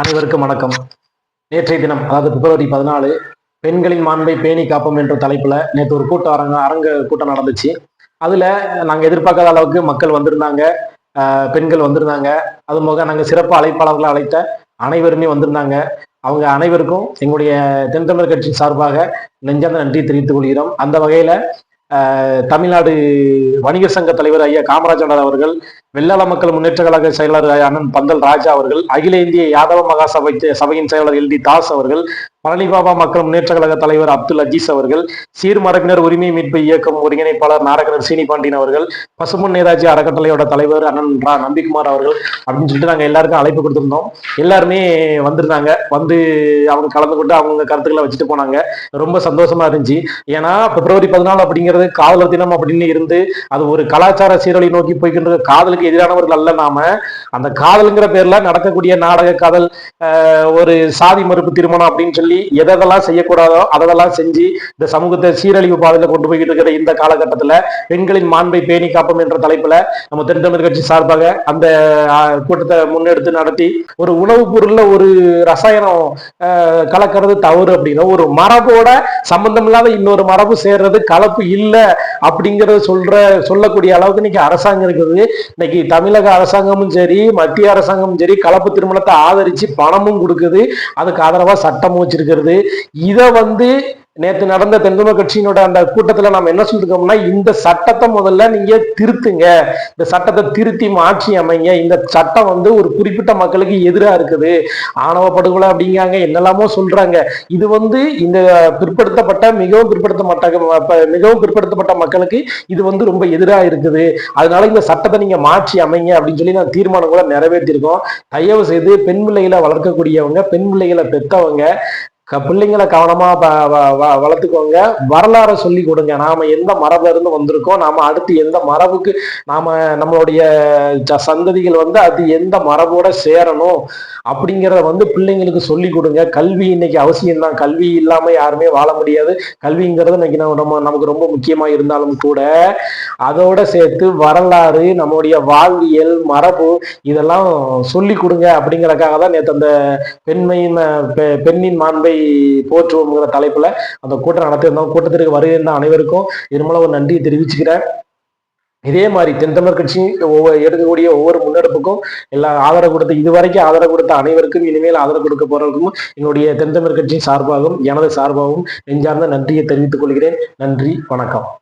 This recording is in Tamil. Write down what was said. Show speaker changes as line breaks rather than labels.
அனைவருக்கும் வணக்கம். நேற்றைய தினம் அதாவது பிப்ரவரி பதினாலு பெண்களின் மாண்பை பேணி காப்போம் என்ற தலைப்புல நேற்று ஒரு கூட்டம் அரங்க அரங்க கூட்டம் நடந்துச்சு. அதுல நாங்க எதிர்பார்க்காத அளவுக்கு மக்கள் வந்திருந்தாங்க. பெண்கள் வந்திருந்தாங்க. அது போக நாங்க சிறப்பு அழைப்பாளர்களை அழைத்த அனைவருமே வந்திருந்தாங்க. அவங்க அனைவருக்கும் எங்களுடைய தென் தமிழர் கட்சி சார்பாக நெஞ்சார்ந்த நன்றி தெரிவித்துக் கொள்கிறோம். அந்த வகையில தமிழ்நாடு வணிகர் சங்க தலைவர் ஐயா காமராஜர் அவர்கள் வெள்ளாள மக்கள் முன்னேற்ற கழக செயலர் அண்ணன் பந்தல் ராஜா அவர்கள் அகில இந்திய யாதவ மகாசபை சபையின் செயலர் எல் டி தாஸ் அவர்கள் பழனிபாபா மக்கள் முன்னேற்ற கழக தலைவர் அப்துல் அஜீஸ் அவர்கள் சீர்மரபினர் உரிமை மீட்பு இயக்கம் ஒருங்கிணைப்பாளர் நாரகனர் சீனி பாண்டியன் அவர்கள் பசுமன் நேதாஜி அறக்கட்டளையோட தலைவர் அண்ணன் ரா நம்பிக்குமார் அவர்கள் அப்படின்னு சொல்லிட்டு நாங்கள் எல்லாருக்கும் அழைப்பு கொடுத்துருந்தோம். எல்லாருமே வந்திருந்தாங்க. வந்து அவங்க கலந்து கொண்டு அவங்க கருத்துக்களை வச்சுட்டு போனாங்க. ரொம்ப சந்தோஷமா இருந்துச்சு. ஏன்னா பிப்ரவரி பதினாலு அப்படிங்கிறது காதலர் தினம் அப்படின்னு இருந்து அது ஒரு கலாச்சார சீரழி நோக்கி போய்கின்ற காதலுக்கு எதிரானவர்கள் அல்ல நாம. அந்த காதலுங்கிற பேர்ல நடக்கக்கூடிய நாடக காதல் ஒரு சாதி மறுப்பு திருமணம் அப்படின்னு சொல்லி எதெல்லாம் செய்யக்கூடாதோ அதெல்லாம் செஞ்சு இந்த சமூகத்தை சீரழிவு பாதையில கொண்டு போய்கிட்டு இருக்கிற இந்த காலகட்டத்துல பெண்களின் மாண்பை பேணி காப்போம் என்ற தலைப்புல நம்ம திருத்தமிழ் கட்சி சார்பாக அந்த கூட்டத்தை முன்னெடுத்து நடத்தி ஒரு உணவுப் பொருள்ல ஒரு ரசாயனம் ஆஹ், கலக்கிறது தவறு அப்படின்னா ஒரு மரபோட சம்பந்தம் இல்லாத இன்னொரு மரபு சேர்றது கலப்பு இல்லை அப்படிங்கிறத சொல்ற சொல்லக்கூடிய அளவுக்கு இன்னைக்கு அரசாங்கம் இருக்குது. இன்னைக்கு தமிழக அரசாங்கமும் சரி மத்திய அரசாங்கமும் சரி கலப்பு திருமணத்தை ஆதரிச்சு பணமும் கொடுக்குது. அதுக்கு ஆதரவா சட்டமும் வச்சிருக்கிறது. இதை வந்து நேற்று நடந்த தென்தமிழ் கட்சியினோட அந்த கூட்டத்தில் நம்ம என்ன சொல்லிருக்கோம்னா இந்த சட்டத்தை முதல்ல நீங்க திருத்துங்க. இந்த சட்டத்தை திருத்தி மாற்றி அமைங்க. இந்த சட்டம் வந்து ஒரு குறிப்பிட்ட மக்களுக்கு எதிராக இருக்குது. ஆணவ படுகொலை அப்படிங்காங்க என்னெல்லாமோ சொல்றாங்க. இது வந்து இந்த பிற்படுத்தப்பட்ட மிகவும் பிற்படுத்தப்பட்ட மிகவும் பிற்படுத்தப்பட்ட மக்களுக்கு இது வந்து ரொம்ப எதிராக இருக்குது. அதனால இந்த சட்டத்தை நீங்க மாற்றி அமைங்க அப்படின்னு சொல்லி நான் தீர்மானம் கூட நிறைவேற்றிருக்கோம். தயவு செய்து பெண் பிள்ளைகளை வளர்க்கக்கூடியவங்க பெண் பிள்ளைகளை பெற்றவங்க பிள்ளைங்களை கவனமா வ- வ- வளர்த்துக்கோங்க. வரலாறை சொல்லி கொடுங்க. நாம எந்த மரபுல இருந்து வந்திருக்கோம்? நாம அடுத்து எந்த மரபுக்கு நாம நம்மளுடைய ச- சந்ததிகள் வந்து அது எந்த மரபோட சேரணும்? அப்படிங்கிறத வந்து பிள்ளைங்களுக்கு சொல்லி கொடுங்க. கல்வி இன்னைக்கு அவசியம்தான். கல்வி இல்லாம யாருமே வாழ முடியாது. கல்விங்கிறது இன்னைக்கு நம்ம நம்ம- நமக்கு ரொம்ப முக்கியமா இருந்தாலும் கூட அதோட சேர்த்து வரலாறு நம்மளுடைய வாழ்வியல் மரபு இதெல்லாம் சொல்லி கொடுங்க. அப்படிங்கறதுக்காக தான் நேற்று அந்த பெண்மையின் பெ- பெண்ணின் மாண்பை போற்றுவோம்ங்கிற தலைப்புல அந்த கூட்டம் நடத்தியிருந்தோம். கூட்டத்திற்கு வருகின்ற அனைவருக்கும் இருமல ஒரு நன்றியை தெரிவிச்சுக்கிறேன். இதே மாதிரி தென்தமிழர் கட்சி ஒவ்வொரு எடுக்கக்கூடிய ஒவ்வொரு முன்னெடுப்புக்கும் எல்லா ஆதரவு கொடுத்த இதுவரைக்கும் ஆதரவு கொடுத்த அனைவருக்கும் இனிமேல் ஆதரவு கொடுக்க போறவருக்கும் என்னுடைய தென்தமிழர் கட்சியின் சார்பாகவும் எனது சார்பாகவும் நெஞ்சார்ந்த நன்றியை தெரிவித்துக் கொள்கிறேன். நன்றி வணக்கம்.